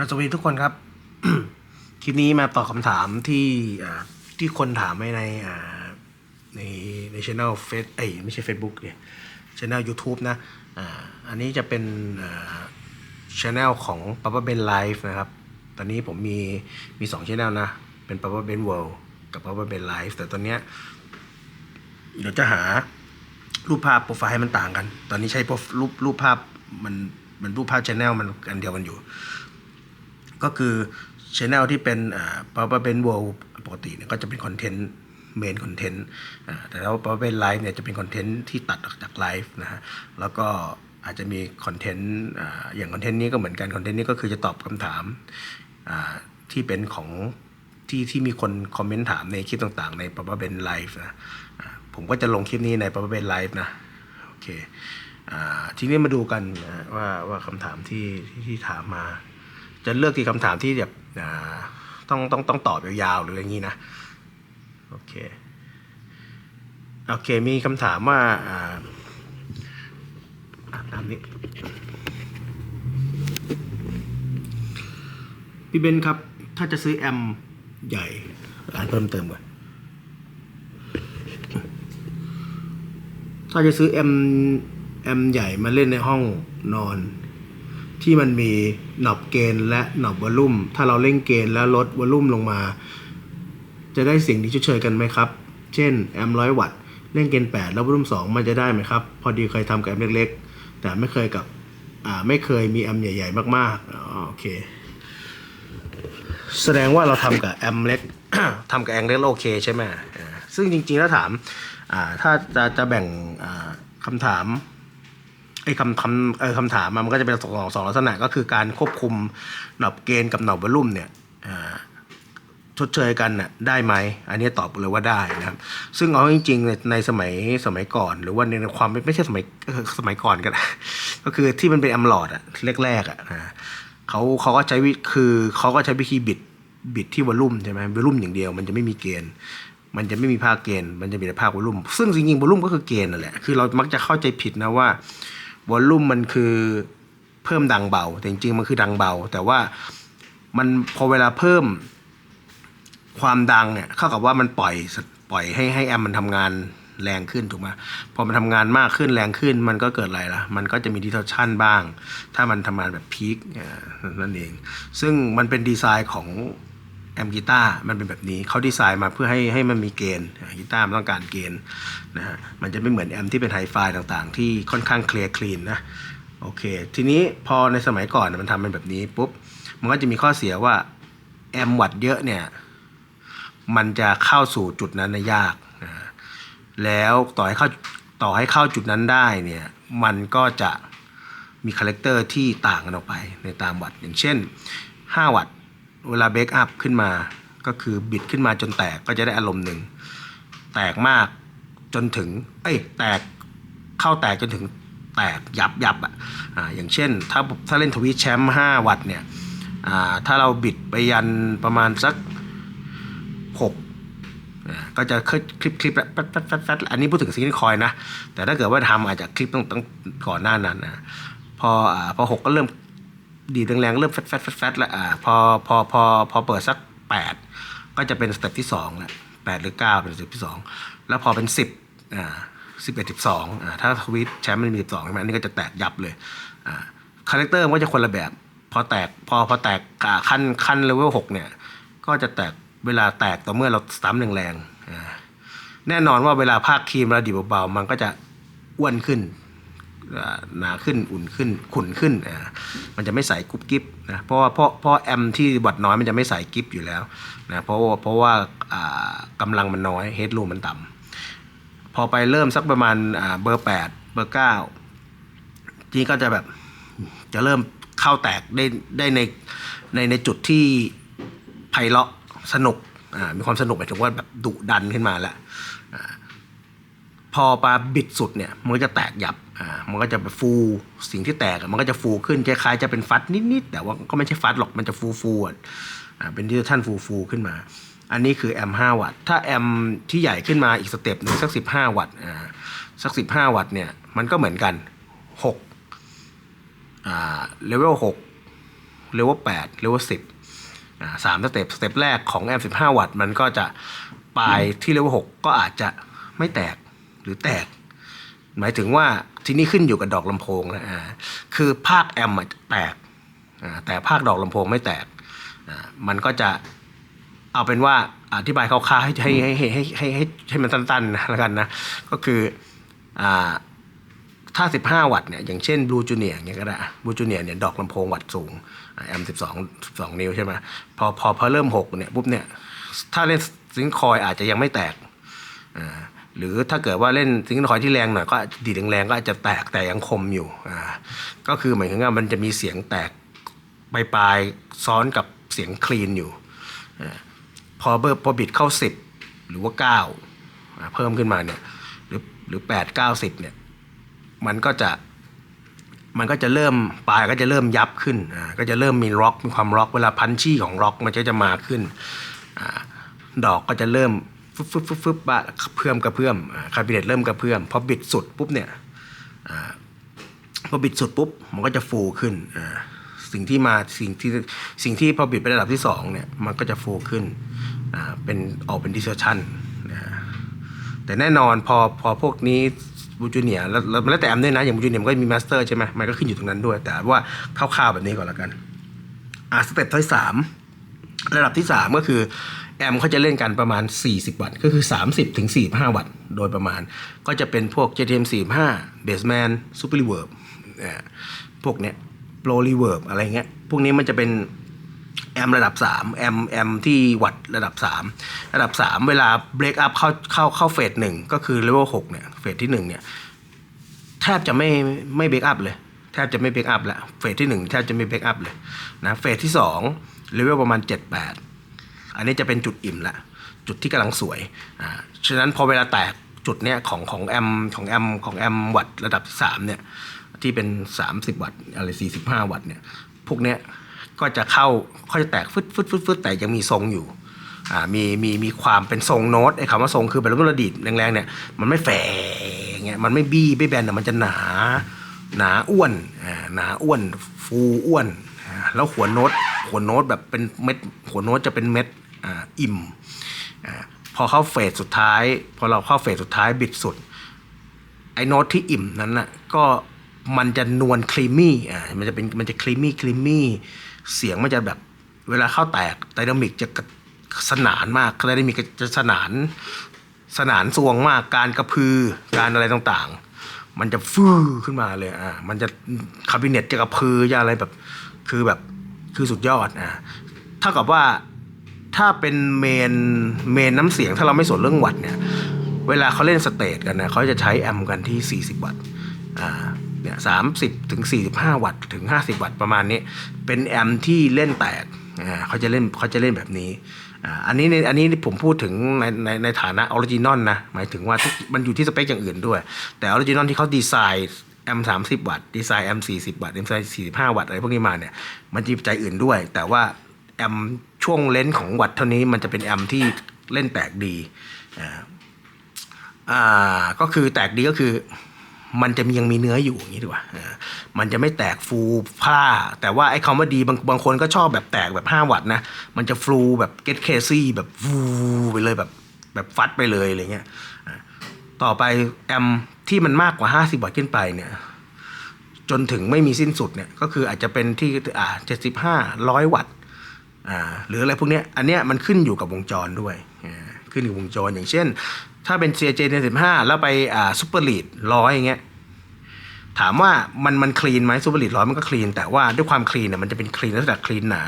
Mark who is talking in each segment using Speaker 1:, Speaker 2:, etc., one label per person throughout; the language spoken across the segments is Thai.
Speaker 1: อะวีทุกคนครับ คลิปนี้มาตอบคำถามที่ที่คนถามไว้ในในในช่องเฟซเอ้ยไม่ใช่ Facebook เนี่ยช่อง YouTube นะอันนี้จะเป็นช่องของ Papa Ben Live นะครับ ตอนนี้ผมมีมีสองช่องนะ เป็น Papa Ben World กับ Papa Ben Live แต่ตอนเนี้ยเดี๋ยวจะหารูปภาพโปรไฟล์ให้มันต่างกัน ตอนนี้ใช้โปรรูปรูปภาพมันมันรูปภาพชแนลมันอันเดียวกันอยู่ ก็คือชแนลที่เป็นอ่า Power Ben World ปกติเนี่ยก็จะเป็นคอนเทนต์เมนคอนเทนต์แต่แล้ว Power Ben Live เนี่ยจะเป็นคอนเทนต์ที่ตัดออกจากไลฟ์นะฮะแล้วก็อาจจะมีคอนเทนต์อย่างคอนเทนต์นี้ก็เหมือนกันคอนเทนต์นี้ก็คือจะตอบคำถามที่เป็นของที่ที่มีคนคอมเมนต์ถามในคลิปต่างๆ ใน Power Ben Live นะผมก็จะลงคลิปนี้ใน Power Ben Live นะโอเคอทีนี้มาดูกันนะว่าว่าคำถามที่ที่ถามมา จะเลือกที่คำถามที่แบบต้องต้องต้องตอบยาวๆหรืออะไรอย่างนี้นะโอเคโอเคมีคำถามว่าอ่าตามนี้พี่เบนครับ ถ้าจะซื้อแอมใหญ่อานเพิ่มเติมก่อนถ้าจะซื้อแอมแอมใหญ่มาเล่นในห้องนอน ที่มันมีหนอบเกณฑ์และหนอบวอลลุ่ม ถ้าเราเล่นเกณฑ์แล้วลดวอลลุ่มลงมา จะได้สียงที่ชดเชยกันไหมครับ เช่นแอมร้อยวัตต์เล่นเกณฑ์แปดแล้ววอลลุ่มสองมันจะได้ไหมครับ พอดีเคยทำกับแอมเล็กๆ แต่ไม่เคยกับอ่าไม่เคยมีแอมใหญ่ ๆ มากๆอโอเค แสดงว่าเราทำกับแอมเล็กทำกับแอมเล็กโอเคใช่ไหมซึ่งจริงๆแล้วถามถ้าจะจะแบ่งอ่าคำถาม อ้คำคำเออคำถามมันก็จะเป็นสองสองลักษณะก็คือการควบคุมหนอบเกณฑ์กับหนอบวอลุ่มเนี่ยชดเชยกันน่ะได้ไหม อันนี้ตอบเลยว่าได้นะครับ ซึ่งเอาจริงๆในในสมัยสมัยก่อน หรือว่าในความไม่ใช่สมัยสมัยก่อนกันก็คือที่มันเป็นแอมลอดอะแรกๆอะอ่าเขาเขาก็ใช้วิคือเขาก็ใช้วิธีบิดบิดที่วอลลุ่มใช่ไหมวอลลุ่มอย่างเดียว มันจะไม่มีเกณฑ์มันจะไม่มีภาคเกณฑ์ มันจะมีแต่ภาควอลลุ่ม ซึ่งจริงๆวอลลุ่มก็คือเกณฑ์นั่นแหละ คือเรามักจะเข้าใจผิดนะว่า วอลลุ่มมันคือเพิ่มดังเบา แต่จริงๆมันคือดังเบา แต่ว่ามันพอเวลาเพิ่มความดังเนี่ยเข้ากับว่ามันปล่อยปล่อยให้ให้แอมมันทำงานแรงขึ้นถูกไหมพอมันทำงานมากขึ้นแรงขึ้นมันก็เกิดอะไรล่ะ มันก็จะมีดิทอชันบ้าง ถ้ามันทำงานแบบพีคนั่นเอง ซึ่งมันเป็นดีไซน์ของ มกีตาร์มันเป็นแบบนี้เขาดีไซน์มาเพื่อให้ให้มันมีเกณฑ์กีตาร์มันต้องการเกณฑ์นะฮะมันจะไม่เหมือนแอมที่เป็นไฮไฟต่างๆ ที่ค่อนข้างเคลียร์คลีนนะโอเค ทีนี้พอในสมัยก่อนมันทำเป็นแบบนี้ปุ๊บมันก็จะมีข้อเสียว่าแอมวัดเยอะเนี่ยมันจะเข้าสู่จุดนั้นยากนะแล้วต่อให้เข้าต่อให้เข้าจุดนั้นได้เนี่ยมันก็จะมีคาแรคเตอร์ที่ต่างกันออกไปในตามวัดอย่างเช่น 5 วัตต์ เวลาเบรกอัพขึ้นมา ก็คือบิดขึ้นมาจนแตกก็จะได้อารมณ์หนึ่ง แตกมากจนถึง เอ้ย แตกเข้าแตกจนถึงแตกยับยับอะอ่าอย่างเช่น ถ้าถ้าเล่นทวีตแชมป์5วัตต์เนี่ยถ้าเราบิดไปยันประมาณสัก6อ่าก็จะคลิปคลิปคลิปแฟดแฟดแฟดแฟดอันนี้พูดถึงซิงเกิลคอยนะ แต่ถ้าเกิดว่าทำอาจจะคลิปต้องต้องก่อนหน้านั้นนะพอพอหกก็เริ่ม ดีดแรงๆเริ่มแฟดแฟดแฟดแฟดแล้วอ่าพอพอพอพอเปิดสักแปดก็จะเป็นสเต็ปที่สองแล้วแปดหรือเก้าเป็นสเต็ปที่สองแล้วพอเป็นสิบอ่าสิบเอ็ดสิบสองอ่าถ้าทวิตแชมป์มันมีสิบสองใช่ไหมอันนี้ก็จะแตกยับเลยอ่าคาแรคเตอร์มันก็จะคนละแบบ พอแตกพอพอแตกขั้นขั้นเลเวลหกเนี่ย ก็จะแตกเวลาแตกต่อเมื่อเราซ้ำแรงๆอ่าแน่นอนว่าเวลาภาคครีมเราดีบเบาๆมันก็จะอ้วนขึ้น หนาขึ้นอุ่นขึ้นขุ่นขึ้นอ่ามันจะไม่ใสกุ๊บกิ๊บนะเพราะว่าเพราะเพราะแอมที่วัดน้อยมันจะไม่ใสกิ๊บอยู่แล้วนะเพราะว่าเพราะว่าอ่ากำลังมันน้อยเฮดรูมมันต่ำพอไปเริ่มสักประมาณอ่าเบอร์แปดเบอร์เก้าทีนี้ก็จะแบบจะเริ่มเข้าแตกได้ได้ในในในจุดที่ไพเราะสนุกอ่ามีความสนุกหมายถึงว่าแบบดุดันขึ้นมาแล้วพอปลาบิดสุดเนี่ยมันก็จะแตกหยับ อ่ามันก็จะแบบฟูสิ่งที่แตกมันก็จะฟูขึ้นคล้ายๆจะเป็นฟัดนิดๆแต่ว่าก็ไม่ใช่ฟัดหรอกมันจะฟูฟูๆอะอ่าเป็นที่ท่านฟูฟูขึ้นมา อันนี้คือแอม5วัตต์ถ้าแอมที่ใหญ่ขึ้นมาอีกสเต็ปหนึ่งสัก 15 วัตต์อ่าสัก 15 วัตต์เนี่ยมันก็เหมือนกัน6อ่าเลเวล6เลเวลแปดเลเวลสิบอ่าสามสเต็ปสเต็ปแรกของแอมสิบห้าวัตต์มันก็จะปลายที่เลเวลหกก็อาจจะไม่แตกหรือแตก หมายถึงว่าที่นี่ขึ้นอยู่กับดอกลำโพงนะคือภาคแอมแตกแต่ภาคดอกลำโพงไม่แตกมันก็จะเอาเป็นว่าอธิบายคร่าวๆให้ให้ให้ให้ให้ให้ให้มันสั้นๆแล้วกันนะก็คืออถ้า 15 วัตต์เนี่ยอย่างเช่นบลูจูเนียเนี่ยก็ได้บลูจูเนียเนี่ยดอกลำโพงวัตต์สูงแอม12 12 นิ้วใช่ไหมพอพอพอเริ่ม 6 เนี่ยปุ๊บเนี่ยถ้าเล่นซิงคอยอาจจะยังไม่แตกอ่า หรือถ้าเกิดว่าเล่นซิงค์คอยที่แรงหน่อยก็ดีดแรงๆก็อาจจะแตกแต่ยังคมอยู่อ่าก็คือหมายถึงว่ามันจะมีเสียงแตกปลายๆซ้อนกับเสียงคลีนอยู่อาพอเบอร์พอบิดเข้า 10 หรือว่า9อ่าเพิ่มขึ้นมาเนี่ยหรือหรือ 8 9 10เนี่ยมันก็จะมันก็จะเริ่มปลายก็จะเริ่มยับขึ้นอ่าก็จะเริ่มมีร็อกมีความร็อกเวลาพันชี่ของร็อกมันก็จะมาขึ้นอ่าดอกก็จะเริ่ม ฟึบฟึบฟึบฟึบบากระเพื่มกระเพื่อมคาบิเนตเริ่มกระเพื่อมพอบิดสุดปุ๊บเนี่ยพอบิดสุดปุ๊บมันก็จะฟูขึ้นสิ่งที่มาสิ่งที่สิ่งที่พอบิดไประดับที่สองเนี่ยมันก็จะฟูขึ้นเป็นออกเป็นดิสชันนะฮะแต่แน่นอนพอพอพวกนี้บูจูเนียแล้วแล้วแล้วแต่แอมด้วยนะ อย่างบูจูเนียมันก็มีมาสเตอร์ใช่ไหมมันก็ขึ้นอยู่ตรงนั้นด้วย แต่ว่าคร่าวๆแบบนี้ก่อนละกันอ่าสเต็ปที่สามระดับที่ 3 ก็คือ แอมเขาจะเล่นกันประมาณ 40 วัตต์ก็คือ 30ถึง45 วัตต์โดยประมาณ ก็จะเป็นพวก JTM 45 Bassman Super Reverb อ่าพวกเนี้ย Pro Reverb อะไรเงี้ย พวกนี้มันจะเป็นแอมระดับ 3 แอมแอมที่วัตต์ระดับ 3 ระดับ 3 เวลา break up เข้าเข้าเข้าเฟสหนึ่งก็คือ level 6เนี่ยเฟสที่ 1 เนี่ยแทบจะไม่ไม่เบรกอัพเลย แทบจะไม่เบรกอัพแล้วเฟสที่หนึ่งแทบจะไม่เบรกอัพเลยนะเฟสที่สองเลเวลประมาณ 7 8 อันนี้จะเป็นจุดอิ่มละจุดที่กำลังสวยอ่าฉะนั้นพอเวลาแตกจุดเนี้ยของของแอมของแอมของแอมวัตระดับที่สามเนี่ยที่เป็น 30 วัตต์อะไร45 วัตต์เนี่ยพวกเนี้ยก็จะเข้าเขาจะแตกฟึดฟึดฟึดฟึดแต่ยังมีทรงอยู่อ่ามีมีมีความเป็นทรงโน้ตไอ้คำว่าทรงคือแบบลูกระดีดแรงๆเนี่ยมันไม่แฝงเงี้ยมันไม่บี้ไม่แบนแต่มันจะหนาหนาอ้วนอ่าหนาอ้วน ฟูอ้วนแล้วหัวโน้ตหัวโน้ตแบบเป็นเม็ดหัวโน้ตจะเป็นเม็ด อ่าอิ่มอ่าพอเข้าเฟสสุดท้าย พอเราเข้าเฟสสุดท้ายบิดสุด ไอ้โน้ตที่อิ่มนั้นน่ะก็มันจะนวลครีมมี่อ่ามันจะเป็นมันจะครีมมี่ครีมมี่เสียงมันจะแบบเวลาเข้าแตกไดนามิกจะกระสนานมากไดนามิกจะสนานสนานสวงมากการกระพือการอะไรต่างๆ มันจะฟื้ขึ้นมาเลยอ่ามันจะคาบิเนตจะกระพือจะอะไรแบบคือแบบคือสุดยอดอ่าเท่ากับว่า ถ้าเป็นเมนเมนน้ำเสียงถ้าเราไม่สนเรื่องวัตต์เนี่ย เวลาเขาเล่นสเตจกันนะเขาจะใช้แอมกันที่ 40 วัตต์อ่าเนี่ยสามสิบถึง45วัตต์ถึง50วัตต์ประมาณนี้ เป็นแอมที่เล่นแตกอ่าเขาจะเล่นเขาจะเล่นแบบนี้อ่าอันนี้ในอันนี้ผมพูดถึงในในในฐานะออริจินอลนะ หมายถึงว่าทุกมันอยู่ที่สเปคอย่างอื่นด้วย แต่ออริจินอลที่เขาดีไซน์แอมสามสิบวัตต์ดีไซน์แอมสี่สิบวัตต์ดีไซน์สี่สิบห้าวัตต์อะไรพวกนี้มาเนี่ย มันจะมีปัจจัยอื่นด้วย แต่ว่า แอมช่วงเลนส์ของวัตต์เท่านี้มันจะเป็นแอมที่เล่นแตกดีอ่าก็คือแตกดีก็คือมันจะมียังมีเนื้ออยู่อย่างนี้ดีกว่าอ่ามันจะไม่แตกฟูผ้า แต่ว่าไอ้คำว่าดีบางบางคนก็ชอบแบบแตกแบบ 5 วัตต์นะ มันจะฟูแบบเก็ตเคซี่แบบฟูไปเลยแบบแบบฟัดไปเลยอะไรเงี้ยอ่าต่อไปแอมที่มันมากกว่า 50 วัตต์ขึ้นไปเนี่ย จนถึงไม่มีสิ้นสุดเนี่ย ก็คืออาจจะเป็นที่อ่าเจ็ดสิบห้าร้อยวัตต์ อ่าหรืออะไรพวกนี้อันเนี้ยมันขึ้นอยู่กับวงจรด้วยขึ้นอยู่วงจรอย่างเช่น ถ้าเป็น CJ ในสิบห้าแล้วไปอ่าซูเปอร์ลีดร้อยอย่างเงี้ยถามว่ามันมันคลีนไหมซูเปอร์ลีดร้อยมันก็คลีน แต่ว่าด้วยความคลีนเนี่ยมันจะเป็นคลีนลักษณะคลีนหนา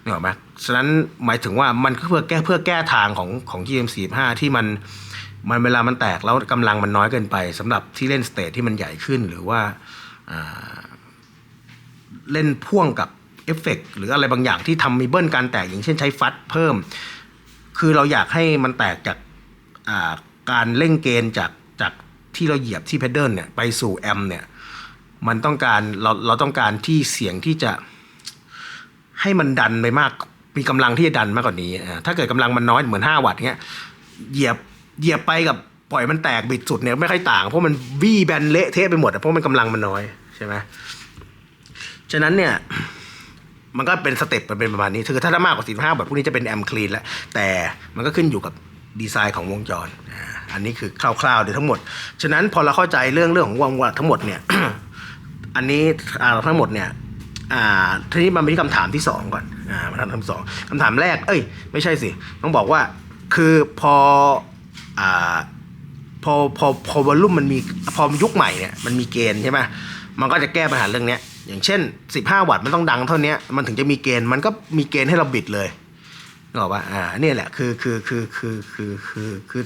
Speaker 1: เนี่ยหรอไหมฉะนั้นหมายถึงว่ามันก็เพื่อแก้เพื่อแก้ทางของของ GM 4 5 ที่มันมันเวลามันแตกแล้วกำลังมันน้อยเกินไปสำหรับที่เล่นสเตจที่มันใหญ่ขึ้นหรือว่าเล่นพ่วงกับ อฟเฟกหรืออะไรบางอย่างที่ทำมีเบิ้ลการแตกอย่างเช่นใช้ฟัดเพิ่ม คือเราอยากให้มันแตกจากาการเร่งเกณฑ์จากจากที่เราเหยียบที่เพดเดิลเนี่ยไปสู่แอมเนี่ยมันต้องการเราเราต้องการที่เสียงที่จะให้มันดันไปมากมีกำลังที่จะดันมากกว่านี้ ถ้าเกิดกำลังมันน้อยเหมือนห้าวัตต์เงี้ยเหยียบเหยียบไปกับปล่อยมันแตกบิดสุดเนี่ยไม่ค่อยต่าง เพราะมันวี่แบนเละเทะไปหมดเพราะมันกำลังมันน้อยใช่ไหมฉะนั้นเนี่ย มันก็เป็นสเต็ปมันเป็นประมาณนี้คือถ้าได้มากกว่า45แบบพวกนี้จะเป็นแอมคลีนแล้ว แต่มันก็ขึ้นอยู่กับดีไซน์ของวงจรอ่าอันนี้คือคร่าวๆเดี๋ยวทั้งหมด ฉะนั้นพอเราเข้าใจเรื่องเรื่องของวงจรทั้งหมดเนี่ย อันนี้อ่าทั้งหมดเนี่ยอ่าทีนี้มันไปที่คำถามที่สองก่อนอ่ามาทำคำถามสองคำถามแรก เอ้ย ไม่ใช่สิ ต้องบอกว่า คือพออ่า พอพอพอวอลลุ่มมันมีพอยุคใหม่เนี่ยมันมีเกณฑ์ใช่ไหมมันก็จะแก้ปัญหาเรื่องนี้อย่างเช่น 15 วัตต์มันต้องดังเท่านี้มันถึงจะมีเกณฑ์มันก็มีเกณฑ์ให้เราบิดเลยนึกออกปะอ่าเนี่ยแหละคือคือคือคือคือคือคือ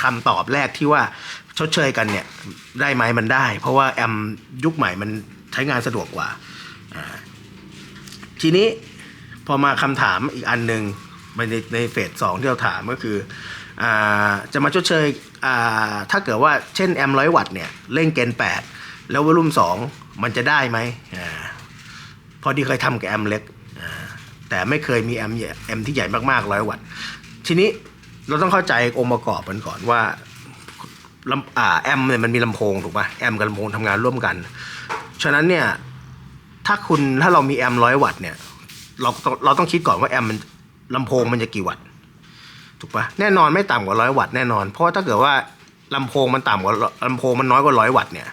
Speaker 1: คำตอบแรกที่ว่าชดเชยกันเนี่ยได้ไหมมันได้ เพราะว่าแอมยุคใหม่มันใช้งานสะดวกกว่าอ่าทีนี้พอมาคำถามอีกอันหนึ่งในในเฟสสองที่เราถามก็คืออ่าจะมาชดเชย ถ้าเกิดว่าเช่นแอมร้อยวัตต์เนี่ยเล่นเกณฑ์แปดแล้ววอลุ่มสองมันจะได้ไหมอพอดีเคยทำกับแอมเล็ก แต่ไม่เคยมีแอมใหญ่แอมที่ใหญ่มากๆร้อยวัตต์ทีนี้เราต้องเข้าใจองค์ประกอบมันก่อนว่าลำแอมเนี่ยมันมีลำโพงถูกป่ะแอมกับลำโพงทำงานร่วมกัน ฉะนั้นเนี่ยถ้าคุณถ้าเรามีแอมร้อยวัตต์เนี่ยเราเราต้องคิดก่อนว่าแอมมันลำโพงมันจะกี่วัตต์ ถูกปะแน่นอนไม่ต่ำกว่าร้อยวัตต์แน่นอน เพราะถ้าเกิดว่าลำโพงมันต่ำกว่าลำโพงมันน้อยกว่าร้อยวัตต์เนี่ย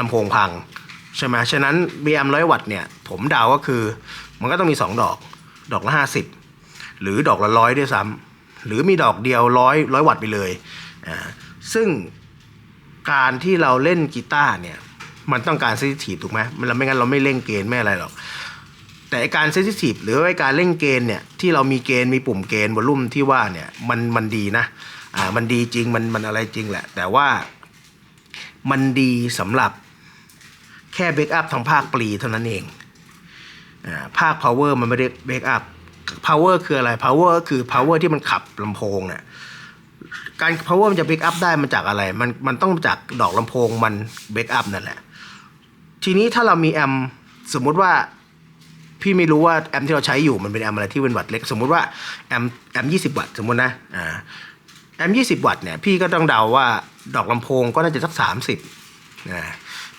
Speaker 1: ลำโพงพังใช่ไหมฉะนั้นมีแอมร้อยวัตต์เนี่ย ผมเดาก็คือ มันก็ต้องมีสองดอก ดอกละห้าสิบหรือดอกละร้อยด้วยซ้ำหรือมีดอกเดียวร้อยร้อยวัตต์ไปเลยอ่าซึ่งการที่เราเล่นกีตาร์เนี่ย มันต้องการเซนซิทีฟถูกไหมมันเราไม่งั้นเราไม่เล่นเกณฑ์ไม่อะไรหรอก แต่การเซนซิทีฟหรือว่าไอ้การเล่นเกณฑ์เนี่ยที่เรามีเกณฑ์มีปุ่มเกณฑ์วอลลุ่มที่ว่าเนี่ยมันมันดีนะอ่ามันดีจริงมันมันอะไรจริงแหละ แต่ว่ามันดีสำหรับแค่เบรกอัพทางภาคปลีเท่านั้นเองอ่าภาค power มันไม่ได้เบรกอัพ power คืออะไร power ก็คือ power ที่มันขับลำโพงเนี่ยการ power มันจะ back up ได้มันจากอะไร มันมันต้องจากดอกลำโพงมัน back up นั่นแหละ ทีนี้ถ้าเรามีแอมป์สมมุติว่า พี่ไม่รู้ว่าแอมที่เราใช้อยู่มันเป็นแอมอะไรที่เป็นวัตต์เล็ก สมมุติว่าแอมแอมยี่สิบวัตต์สมมุตินะอ่าแอมยี่สิบวัตต์เนี่ยพี่ก็ต้องเดาว่าดอกลำโพงก็น่าจะสักสามสิบนะ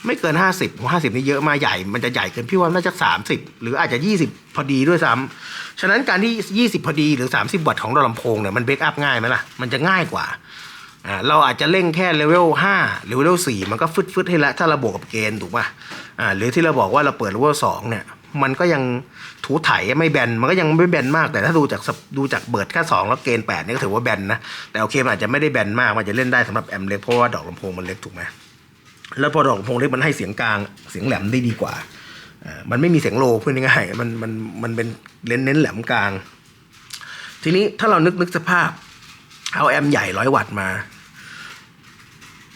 Speaker 1: ไม่เกินห้าสิบห้าสิบนี่เยอะมาใหญ่ มันจะใหญ่เกินพี่ว่าน่าจะสามสิบหรืออาจจะยี่สิบพอดีด้วยซ้ำฉะนั้นการที่ยี่สิบพอดีหรือสามสิบวัตต์ของดอกลำโพงเนี่ยมันเบรกอัพง่ายไหมล่ะ มันจะง่ายกว่าอ่าเราอาจจะเร่งแค่เลเวลห้าหรือเลเวลสี่มันก็ฟึดฟึดๆให้แล้วถ้าเราบวกกับเกณฑ์ถูกป่ะอ่าหรือที่เราบอกว่าเราเปิดเลเวลสองเนี่ย มันก็ยังถูไถไม่แบนมันก็ยังไม่แบนมากแต่ถ้าดูจากดูจากเบิร์ดแค่สองแล้วเกณฑ์แปดนี่ก็ถือว่าแบนนะแต่โอเคมันอาจจะไม่ได้แบนมากมันจะเล่นได้สำหรับแอมเล็กเพราะว่าดอกลำโพงมันเล็กถูกไหมแล้วพอดอกลำโพงเล็กมันให้เสียงกลางเสียงแหลมได้ดีกว่ามันไม่มีเสียงโลพูดง่ายๆมันมันมันเป็นเน้นเน้นแหลมกลาง ทีนี้ถ้าเรานึกนึกสภาพ เอาแอมใหญ่ร้อยวัตต์มา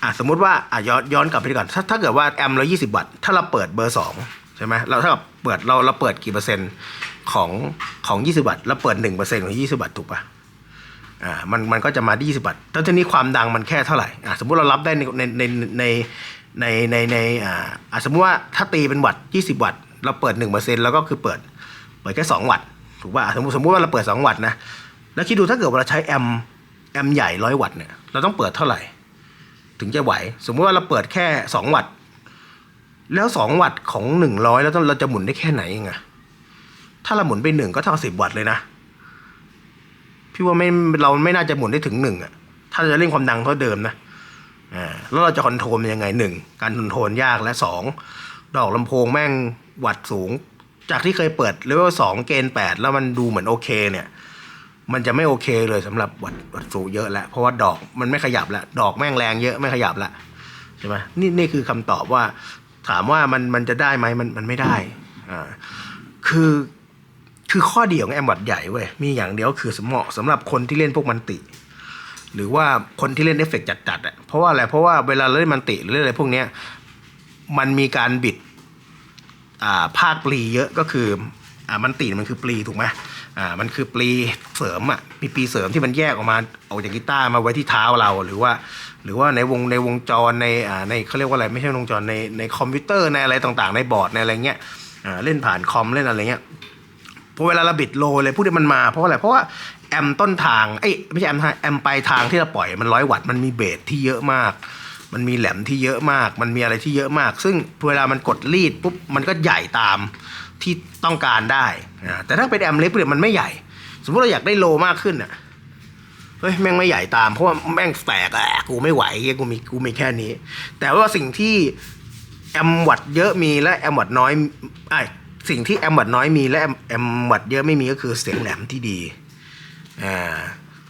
Speaker 1: อะสมมติว่าอะย้อนย้อนกลับไปดีก่อนถ้าถ้าเกิดว่าแอมเรายี่สิบวัตต์ถ้าเราเปิดเบอร์สอง ช่ไหมเราถ้ากับเปิดเราเราเปิดกี่เปอร์เซ็นต์ของของยี่สิบวัตต์เราเปิดหนึ่งเปอร์เซ็นต์ของยี่สิบวัตต์ถูกปะอ่ามันมันก็จะมายี่สิบวัตต์แล้วทีนี้ความดังมันแค่เท่าไหร่อะสมมุติเรารับได้ในในในในในในในอ่าสมมุติว่าถ้าตีเป็นวัตต์ยี่สิบวัตต์เราเปิดหนึ่งเปอร์เซ็นต์แล้วก็คือเปิดเปิดแค่สองวัตต์ถูกป่ะสมมติสมมติว่าเราเปิดสองวัตต์นะแล้วคิดดูถ้าเกิดว่าเราใช้แอมแอมใหญ่ร้อยวัตต์เนี่ยเราต้องเปิดเท่าไหร่ ถึงจะไหว สมมติว่าเราเปิดแค่สองวัตต์ แล้วสองวัตต์ของหนึ่งร้อยแล้วเราจะหมุนได้แค่ไหนเองอะถ้าเราหมุนไปหนึ่งก็เท่าสิบวัตต์เลยนะ พี่ว่าไม่เราไม่น่าจะหมุนได้ถึงหนึ่งอะถ้าจะเร่งความดังเท่าเดิมนะอ่าแล้วเราจะคอนโทรลยังไงหนึ่งการคอนโทรลยากและสองดอกลำโพงแม่งวัตต์สูง จากที่เคยเปิดเลเวลสองเกณฑ์แปดแล้วมันดูเหมือนโอเคเนี่ย มันจะไม่โอเคเลยสำหรับวัดวัดสูงเยอะแล้วเพราะว่าดอกมันไม่ขยับแล้วดอกแม่งแรงเยอะไม่ขยับละใช่ไหมนี่นี่คือคำตอบว่า ถามว่ามันมันจะได้ไหมมันมันไม่ได้อ่าคือคือข้อดีของแอมวัดใหญ่เว้ยมีอย่างเดียวคือสมเหมาะสำหรับคนที่เล่นพวกมันติ หรือว่าคนที่เล่นเอฟเฟกต์จัดๆอะเพราะว่าอะไรเพราะว่าเวลาเล่นมันติหรือเล่นอะไรพวกเนี้ยมันมีการบิดอ่าภาคปลีเยอะก็คือ อ่ามันตีมันคือปลีถูกไหมอ่ามันคือปลีเสริมอะมีปลีเสริมที่มันแยกออกมาออกจากกีตาร์มาไว้ที่เท้าเราหรือว่า หรือว่าในวงในวงจรในอ่าในเขาเรียกว่าอะไรไม่ใช่วงจรในในคอมพิวเตอร์ในอะไรต่างๆ ในบอร์ดในอะไรเงี้ยอ่าเล่นผ่านคอมเล่นอะไรเงี้ยพอเวลาเราบิดโลเลยพวกนี้มันมาเพราะอะไรเพราะว่าแอมต้นทางเอ้ยไม่ใช่แอมทางแอมปลายทางที่เราปล่อยมันร้อยวัตต์มันมีเบสที่เยอะมาก มันมีแหลมที่เยอะมาก มันมีอะไรที่เยอะมาก ซึ่งเวลามันกดรีดปุ๊บมันก็ใหญ่ตาม ที่ต้องการได้อ่าแต่ถ้าเป็นแอมเล็กเนี่ยมันไม่ใหญ่ สมมติเราอยากได้โลมากขึ้นอะเฮ้ยแม่งไม่ใหญ่ตามเพราะว่าแม่งแตกอะกูไม่ไหวกูมีกูมีแค่นี้ แต่ว่าสิ่งที่แอมวัดเยอะมีและแอมวัดน้อยไอสิ่งที่แอมวัดน้อยมีและแอมแอมวัดเยอะไม่มีก็คือเสียงแหลมที่ดีอ่า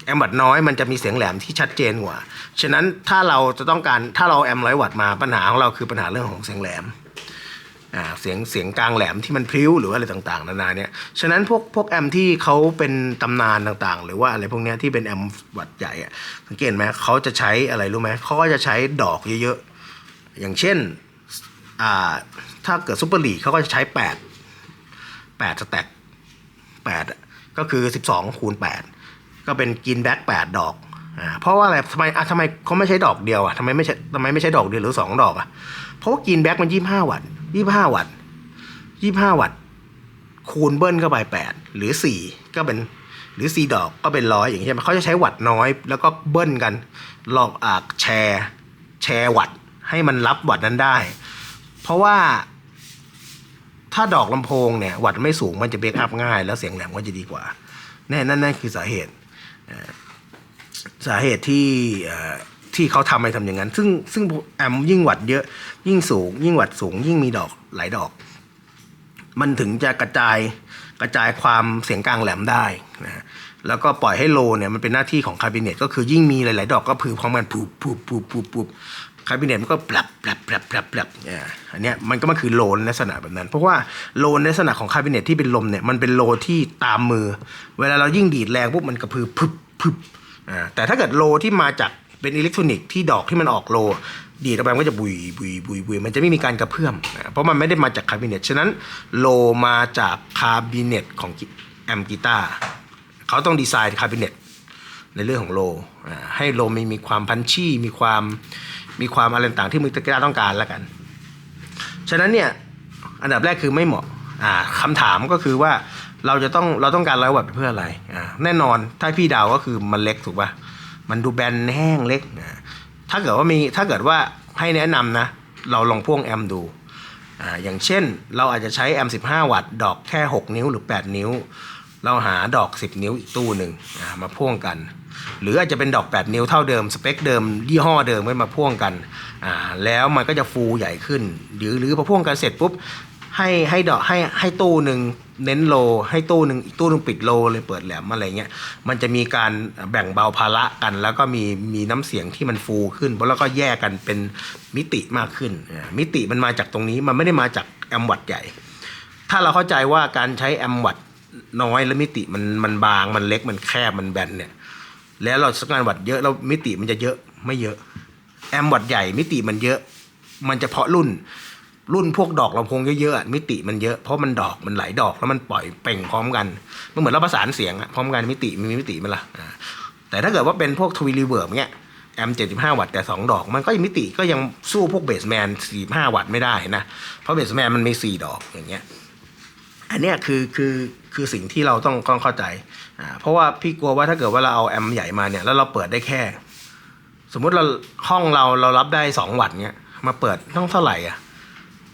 Speaker 1: แอมวัตน้อยมันจะมีเสียงแหลมที่ชัดเจนกว่า ฉะนั้นถ้าเราจะต้องการถ้าเราแอมร้อยวัตต์มาปัญหาของเราคือปัญหาเรื่องของเสียงแหลม เสียงเสียงกลางแหลมที่มันพลิ้วหรือว่าอะไรต่างๆ นานาเนี่ย ฉะนั้นพวกพวกแอมที่เขาเป็นตำนานต่างๆ หรือว่าอะไรพวกเนี้ยที่เป็นแอมวัตต์ใหญ่อะสังเกตไหมเขาจะใช้อะไรรู้ไหมเขาก็จะใช้ดอกเยอะๆ อย่างเช่นอ่าถ้าเกิดซุปเปอร์ลีกเขาก็จะใช้แปดแปดสแต็กแปดก็คือสิบสองคูณแปดก็เป็นกินแบ็กแปดดอก อ่าเพราะว่าอะไรทำไมอะทำไมเขาไม่ใช้ดอกเดียวอะทำไมไม่ใช่ทำไมไม่ใช้ดอกเดียวหรือสองดอกอะเพราะว่ากินแบ็กมันยี่ห้าวัตต์ยี่ห้าวัตต์ยี่ห้าวัตต์คูณเบิ้ลเข้าไปแปดหรือสี่ก็เป็นหรือสี่ดอกก็เป็นร้อยอย่างนี้ใช่ไหมเขาจะใช้วัตต์น้อย แล้วก็เบิ้ลกันลองอ่าแชร์แชร์วัตต์ให้มันรับวัตต์นั้นได้ เพราะว่าถ้าดอกลำโพงเนี่ยวัดไม่สูงมันจะเบรกอัพง่าย แล้วเสียงแหลมก็จะดีกว่าแน่นั่นนั่นคือสาเหตุ สาเหตุที่ที่เขาทำให้ทำอย่างนั้น ซึ่งซึ่งแอมยิ่งวัดเยอะยิ่งสูง ยิ่งวัดสูง ยิ่งมีดอกหลายดอก มันถึงจะกระจายกระจายความเสียงกลางแหลมได้นะแล้วก็ปล่อยให้โลเนี่ยมันเป็นหน้าที่ของคาบิเนตก็คือยิ่งมีหลาย ๆ ดอกก็พือพร้อมกันปูบปูบปูบปูบปูบคาบิเนตมันก็แปลบแปลบแปลบแปลบแปลบอ่าอันเนี้ยมันก็มันคือโลนลักษณะแบบนั้น เพราะว่าโลนลักษณะของคาบิเนตที่เป็นลมเนี่ยมันเป็นโลที่ตามมือ เวลาเรายิ่งดีดแรงปุ๊บมันกระพือพึบพึบ อ่าแต่ถ้าเกิดโลที่มาจากเป็นอิเล็กทรอนิกส์ที่ดอกที่มันออกโล ดีดออกไปมันก็จะบุยบุยบุยบุยมันจะไม่มีการกระเพื่อมอ่าเพราะมันไม่ได้มาจากคาบิเนตฉะนั้นโลมาจากคาบิเนตของแอมกีตาร์เขาต้องดีไซน์คาบิเนตในเรื่องของโลให้โลมีมีความพันชี่มีความมีความอะไรต่างที่มือตะกร้าต้องการแล้วกัน ฉะนั้นเนี่ยอันดับแรกคือไม่เหมาะอ่าคำถามก็คือว่า เราจะต้องเราต้องการร้อยวัตต์เพื่ออะไรอ่าแน่นอนถ้าพี่ดาวก็คือมันเล็กถูกปะมันดูแบนแห้งเล็กอ่าถ้าเกิดว่ามีถ้าเกิดว่าให้แนะนำนะ เราลองพ่วงแอมดูอ่าอย่างเช่น เราอาจจะใช้แอม15 วัตต์ดอกแค่ 6 นิ้วหรือ 8 นิ้ว เราหาดอก 10 นิ้วอีกตู้หนึ่งมาพ่วงกัน หรืออาจจะเป็นดอก 8 นิ้วเท่าเดิมสเปคเดิมยี่ห้อเดิมไว้มาพ่วงกันอ่าแล้วมันก็จะฟูใหญ่ขึ้น หรือหรือพอพ่วงกันเสร็จปุ๊บให้ให้ดอกให้ให้ตู้หนึ่ง เน้นโลให้ตู้หนึ่งอีกตู้หนึ่งปิดโลเลยเปิดแหลมอะไรเงี้ยมันจะมีการแบ่งเบาภาระกัน แล้วก็มีมีน้ำเสียงที่มันฟูขึ้นแล้วก็แยกกันเป็นมิติมากขึ้น มิติมันมาจากตรงนี้มันไม่ได้มาจากแอมวัตใหญ่ ถ้าเราเข้าใจว่าการใช้แอมวัตน้อยแล้วมิติมันมันบางมันเล็กมันแคบมันแบนเนี่ยแล้วเราสักงานวัตต์เยอะแล้วมิติมันจะเยอะไม่เยอะ แอมวัตต์ใหญ่มิติมันเยอะ มันจะเพาะรุ่น รุ่นพวกดอกลำโพงเยอะๆมิติมันเยอะเพราะมันดอกมันหลายดอกแล้วมันปล่อยเป่งพร้อมกันมันเหมือนเราประสานเสียงอะพร้อมกันมิติมีมิติมันละอ่าแต่ถ้าเกิดว่าเป็นพวกทวีรีเวิร์บเนี้ยแอม 75 วัตต์แต่ 2 ดอก มันก็ยังมิติก็ยังสู้พวกเบสแมน 45 วัตต์ไม่ได้นะ เพราะเบสแมนมันมี 4 ดอกอย่างเงี้ยอันเนี้ยคือคือคือสิ่งที่เราต้องต้องเข้าใจอ่าเพราะว่าพี่กลัวว่าถ้าเกิดว่าเราเอาแอมใหญ่มาเนี่ยแล้วเราเปิดได้แค่ สมมุติเราห้องเราเรารับได้สองวัตต์เนี่ยมาเปิดต้องเท่าไหร่อะ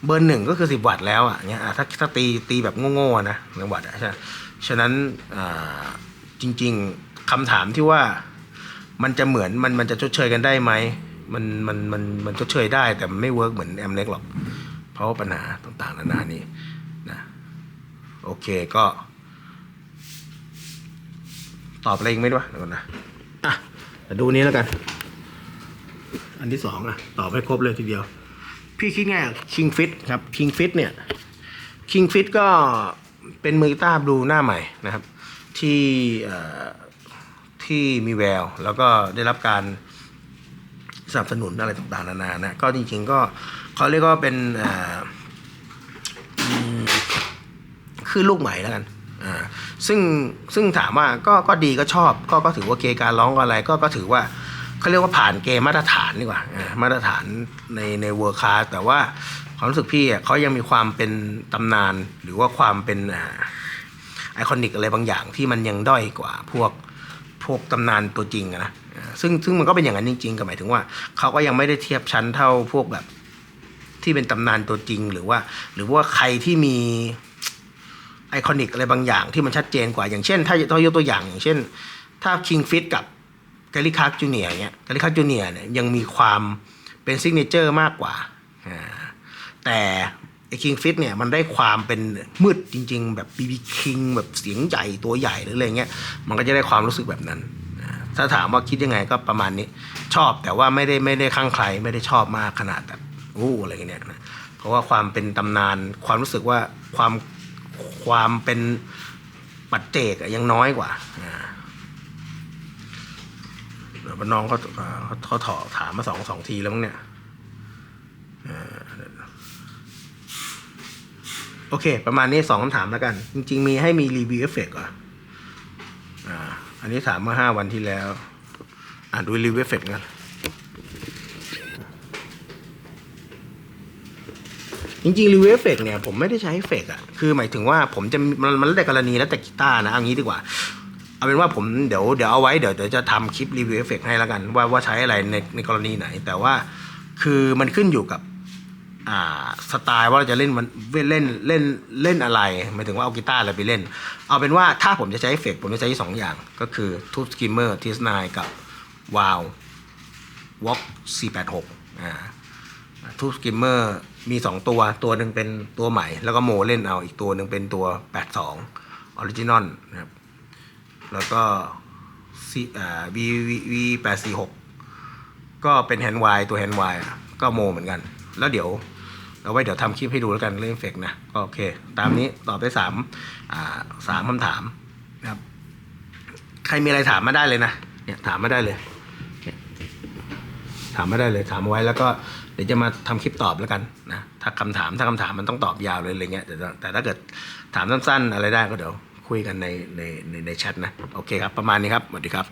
Speaker 1: เบอร์หนึ่งก็คือสิบวัตต์แล้วอะเนี่ยถ้าถ้าตีตีแบบโง่ๆนะหนึ่งวัตต์ใช่ฉะนั้นจริง ๆคำถามที่ว่ามันจะเหมือนมันมันจะชดเชยกันได้ไหมมันมันมันมันชดเชยได้แต่มันไม่เวิร์กเหมือนแอมเล็กหรอก เพราะปัญหาต่างๆนานานี้นะโอเคก็ ตอบอะไรอีกไหมด้วยเดี๋ยวก่อนะอะดูนี้แล้วกัน อันที่สองอะ ตอบให้ครบเลยทีเดียว พี่คิดไงคิงฟิตครับคิงฟิตเนี่ยคิงฟิตก็เป็นมือกีตาร์บลูหน้าใหม่นะครับ ที่ที่มีแวว แล้วก็ได้รับการสนับสนุนอะไรต่างๆนานานะก็จริงๆก็เขาเรียกว่าเป็นคือลูกใหม่แล้วกันอ่าซึ่งซึ่งถามว่าก็ก็ดีก็ชอบ ก็ก็ถือว่าเกการร้องอะไรก็ก็ถือว่า เขาเรียกว่าผ่านเกณฑ์มาตรฐานดีกว่ามาตรฐานในในเวอร์คาแต่ว่าความรู้สึกพี่เขายังมีความเป็นตำนานหรือว่าความเป็นไอคอนิกอะไรบางอย่างที่มันยังด้อยกว่าพวกพวกตำนานตัวจริงนะซึ่งซึ่งมันก็เป็นอย่างนั้นจริง ๆก็หมายถึงว่าเขาก็ยังไม่ได้เทียบชั้นเท่าพวกแบบที่เป็นตำนานตัวจริงหรือว่า หรือว่าใครที่มีไอคอนิกอะไรบางอย่างที่มันชัดเจนกว่าอย่างเช่น ถ้าถ้ายกตัวอย่างอย่างเช่น ถ้า King Fit กับ g a l l y c a r จูเนียเนี้ย g a l l y c a r จูเนียเนี่ยยังมีความเป็นซิกเนเจอร์มากกว่า แต่ไอ้ King Fit เนี่ยมันได้ความเป็นมืดจริง ๆ แบบ BB King แบบเสียงใหญ่ตัวใหญ่หรืออะไรเงี้ยมันก็จะได้ความรู้สึกแบบนั้นถ้าถามว่าคิดยังไงก็ประมาณนี้ชอบแต่ว่าไม่ได้ไม่ได้ข้างใครไม่ได้ชอบมากขนาดแบบอู้อะไรเงี้ยนะเพราะว่าความเป็นตำนานความรู้สึกว่าความความเป็นปัจเจกยังน้อยกว่า น้องเขาเขาถอถามมาสองสองทีแล้วมั้งเนี่ยอ่อโอเค ประมาณนี้สองคำถามแล้วกัน จริง ๆ มีให้มีรีวิวเอฟเฟกต์อะอ่าอันนี้ถามเมื่อห้าวันที่แล้ว อ่านดูรีวิวเอฟเฟกต์กันจริงๆรีวิวเอฟเฟกเนี่ยผมไม่ได้ใช้เอฟเฟกอะคือหมายถึงว่าผมจะมันมันแล้วแต่กรณีแล้วแต่กีตาร์นะเอางี้ดีกว่า เอาเป็นว่าผมเดี๋ยวเดี๋ยวเอาไว้เดี๋ยวเดี๋ยวจะทำคลิปรีวิวเอฟเฟกต์ให้แล้วกัน ว่าว่าใช้อะไรในในกรณีไหน แต่ว่าคือมันขึ้นอยู่กับอ่าสไตล์ว่าเราจะเล่นมันเล่นเล่นเล่นอะไรหมายถึงว่าเอากีตาร์อะไรไปเล่น เอาเป็นว่าถ้าผมจะใช้เอฟเฟกต์ผมจะใช้สองอย่าง ก็คือทูบสกิมเมอร์ทีสไนกับวาววอล์ก486อ่าทูบสกิมเมอร์มี 2 ตัว ตัวหนึ่งเป็นตัวใหม่ แล้วก็โมเล่นเอาอีกตัวหนึ่งเป็นตัว 82ออริจินอลนะครับ แล้วก็ C อ่า V V V แปดสี่หกก็เป็นแฮนด์ไวตัวแฮนด์ไวก็โมเหมือนกัน แล้วเดี๋ยวเอาไว้เดี๋ยวทำคลิปให้ดูแล้วกันเรื่องเฟกนะก็โอเค ตามนี้ตอบไปสามอ่าสามคำถามนะครับ ใครมีอะไรถามมาได้เลยนะเนี่ยถามมาได้เลย ถามมาได้เลยถามเอาไว้แล้วก็เดี๋ยวจะมาทำคลิปตอบแล้วกันนะถ้าคำถามถ้าคำถามมันต้องตอบยาวเลยอะไรเงี้ยแต่แต่ถ้าเกิดถามสั้นๆอะไรได้ก็เดี๋ยว คุยกันในในในแชทนะ โอเคครับ ประมาณนี้ครับ สวัสดีครับ